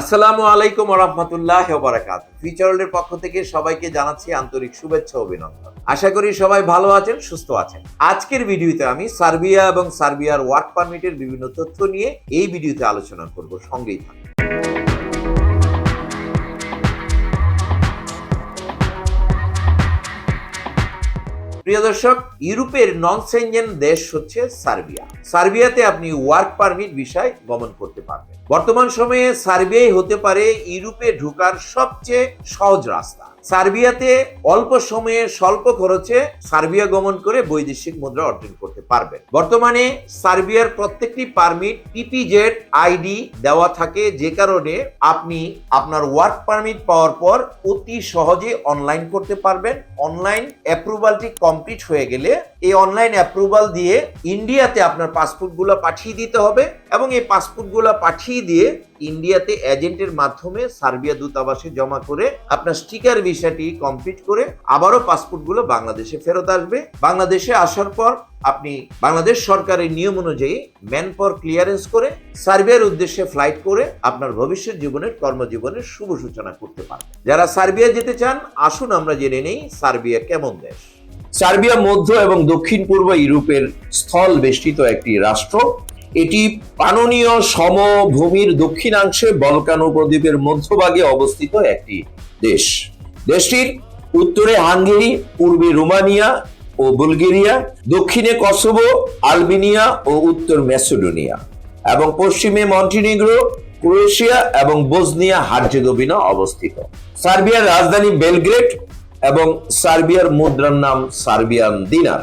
আসসালামু আলাইকুম রহমতুল্লাহ বারাকাত ফিচারলের পক্ষ থেকে সবাইকে জানাচ্ছি আন্তরিক শুভেচ্ছা অভিনন্দন। আশা করি সবাই ভালো আছেন, সুস্থ আছেন। আজকের ভিডিওতে আমি সার্বিয়া এবং সার্বিয়ার ওয়ার্ক পারমিটের বিভিন্ন তথ্য নিয়ে এই ভিডিওতে আলোচনা করব, সঙ্গেই থাকুন। প্রিয় দর্শক, ইউরোপের নন সেনজেন দেশ হচ্ছে সার্বিয়া। সার্বিয়াতে আপনি ওয়ার্ক পারমিট বিষয় গমন করতে পারবেন। বর্তমান সময়ে সার্বিয়াই হতে পারে ইউরোপে ঢোকার সবচেয়ে সহজ রাস্তা। সার্বিয়াতে অল্প সময়ে স্বল্প খরচে সার্বিয়া গমন করে বৈদেশিক মুদ্রা অর্জন করতে পারবেন। বর্তমানে সার্বিয়ার প্রত্যেকটি পারমিট পিপিজেড আইডি দেওয়া থাকে, যে কারণে আপনি আপনার ওয়ার্ক পারমিট পাওয়ার পর অতি সহজে অনলাইন করতে পারবেন। অনলাইন অ্যাপ্রুভালটি কমপ্লিট হয়ে গেলে এই অনলাইন অ্যাপ্রুভাল দিয়ে ইন্ডিয়াতে আপনার পাসপোর্টগুলো পাঠিয়ে দিতে হবে এবং এই পাসপোর্টগুলো পাঠিয়ে দিয়ে ইন্ডিয়াতে এজেন্টের মাধ্যমে সার্বিয়া দূতাবাসে জমা করে আপনার স্টিকার ভিসাটি কমপ্লিট করে আবারও পাসপোর্টগুলো বাংলাদেশে ফেরত আসবে। বাংলাদেশে আসার পর আপনি বাংলাদেশ সরকারের নিয়ম অনুযায়ী ম্যান পাওয়ার ক্লিয়ারেন্স করে সার্বিয়ার উদ্দেশ্যে ফ্লাইট করে আপনার ভবিষ্যৎ জীবনের কর্মজীবনের শুভ সূচনা করতে পারবেন। যারা সার্বিয়া যেতে চান, আসুন আমরা জেনে নেই সার্বিয়া কেমন দেশ। সার্বিয়া মধ্য এবং দক্ষিণ পূর্ব ইউরোপের স্থল বেষ্টিত একটি রাষ্ট্র। এটি পাননীয় সমভূমির দক্ষিণাংশে বলকান উপদ্বীপের মধ্যভাগে অবস্থিত একটি দেশ। দেশটির উত্তরে হাঙ্গেরি, পূর্বে রোমানিয়া ও বুলগেরিয়া, দক্ষিণে কসোভো, আলবেনিয়া ও উত্তর ম্যাসেডোনিয়া এবং পশ্চিমে মন্টিনিগ্রো, ক্রোয়েশিয়া এবং বোজনিয়া হার্জেগোভিনা অবস্থিত। সার্বিয়ার রাজধানী বেলগ্রেড এবং সার্বিয়ার মুদ্রার নাম সার্বিয়ান দিনার।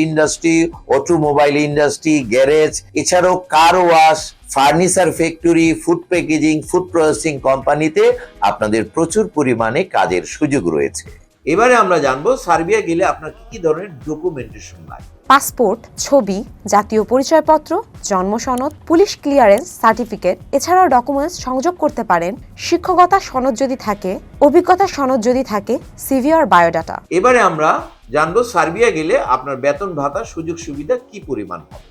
industry automobile industry garage এছাড়াও car wash furniture factory food packaging food processing কোম্পানিতে আপনাদের প্রচুর পরিমাণে কাজের সুযোগ রয়েছে। এবারে আমরা জানব সার্বিয়া গেলে আপনার কি কি ধরনের ডকুমেন্টেশন লাগে? পাসপোর্ট ছবি জাতীয় পরিচয়পত্র জন্ম সনদ পুলিশ ক্লিয়ারেন্স সার্টিফিকেট এছাড়াও ডকুমেন্টস সংযোগ করতে পারেন শিক্ষকতা সনদ যদি থাকে অভিজ্ঞতা সনদ যদি থাকে সিভি আর বায়োডাটা এবারে আমরা জানব সার্বিয়া গেলে আপনার বেতন ভাতা সুযোগ সুবিধা কি পরিমাণ হবে?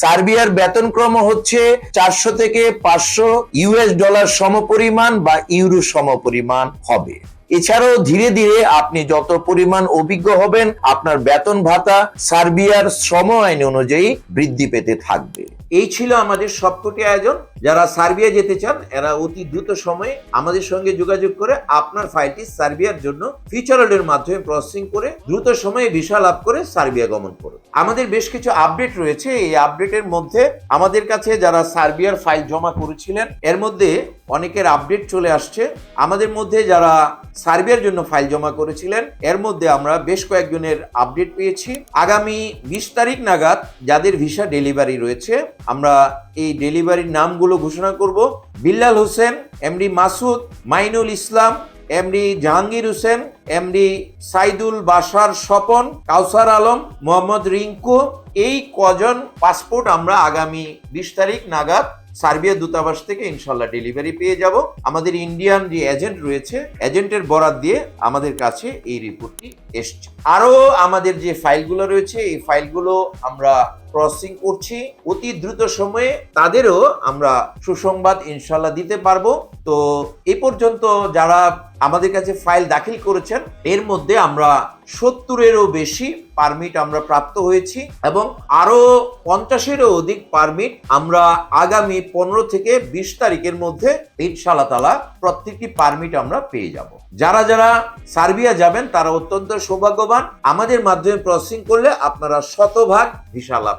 সার্বিয়ার বেতনক্রম হচ্ছে চারশো থেকে পাঁচশো ইউএস ডলার সমপরিমাণ বা ইউরো সমপরিমাণ হবে। এছাড়াও ধীরে ধীরে আপনি যত পরিমাণ অভিজ্ঞ হবেন, আপনার বেতন ভাতা সার্বিয়ার শ্রম আইন অনুযায়ী বৃদ্ধি পেতে থাকবে। এই ছিল আমাদের সবকটি আয়োজন। যারা সার্বিয়া যেতে চান, এরা অতি দ্রুত সময়ে আমাদের সঙ্গে যোগাযোগ করে আপনার ফাইলটি সার্বিয়ার জন্য অর্ডের মাধ্যমে প্রসেসিং করে দ্রুত সময়ে ভিসা লাভ করে সার্বিয়া গমন করুন। আমাদের বেশ কিছু আপডেট রয়েছে। এই আপডেটের মধ্যে আমাদের কাছে যারা সার্বিয়ার ফাইল জমা করেছিলেন, এর মধ্যে অনেকের আপডেট চলে আসছে। আমাদের মধ্যে যারা সার্বিয়ার জন্য ফাইল জমা করেছিলেন, এর মধ্যে আমরা বেশ কয়েকজনের আপডেট পেয়েছি। আগামী বিশ তারিখ নাগাদ যাদের ভিসা ডেলিভারি রয়েছে আমরা এই ডেলিভারির নামগুলো ঘোষণা করব। Billal Hossain, MD Masud, Mainul Islam, MD Jahangir Hossain, MD Saidul Basar Swapan, Kawsar Alam, Mohammad Rinku. এই কজন পাসপোর্ট আমরা আগামী বিশ তারিখ নাগাদ সার্বিয়া দূতাবাস থেকে ইনশাল্লাহ ডেলিভারি পেয়ে যাব। আমাদের ইন্ডিয়ান যে এজেন্ট রয়েছে, এজেন্টের বরাত দিয়ে আমাদের কাছে এই রিপোর্টটি এসছে। আরও আমাদের যে ফাইলগুলো রয়েছে, এই ফাইলগুলো আমরা প্রসেসিং করছি। অতি দ্রুত সময়ে তাদেরও আমরা সুসংবাদ ইনশাল্লাহ দিতে পারব। তো এ পর্যন্ত যারা আমাদের কাছে ফাইল দাখিল করেছেন, এর মধ্যে আমরা সত্তরেরও বেশি পারমিট আমরা প্রাপ্ত হয়েছি এবং আরও পঞ্চাশেরও অধিক পারমিট আমরা আগামী পনেরো থেকে বিশ তারিখের মধ্যে ইনশাল্লাহ তালা প্রত্যেকটি পারমিট আমরা পেয়ে যাব। যারা যারা সার্বিয়া যাবেন, তারা অত্যন্ত সৌভাগ্যবান। আমাদের মাধ্যমে প্রসেসিং করলে আপনারা শতভাগ ভিসা লাভ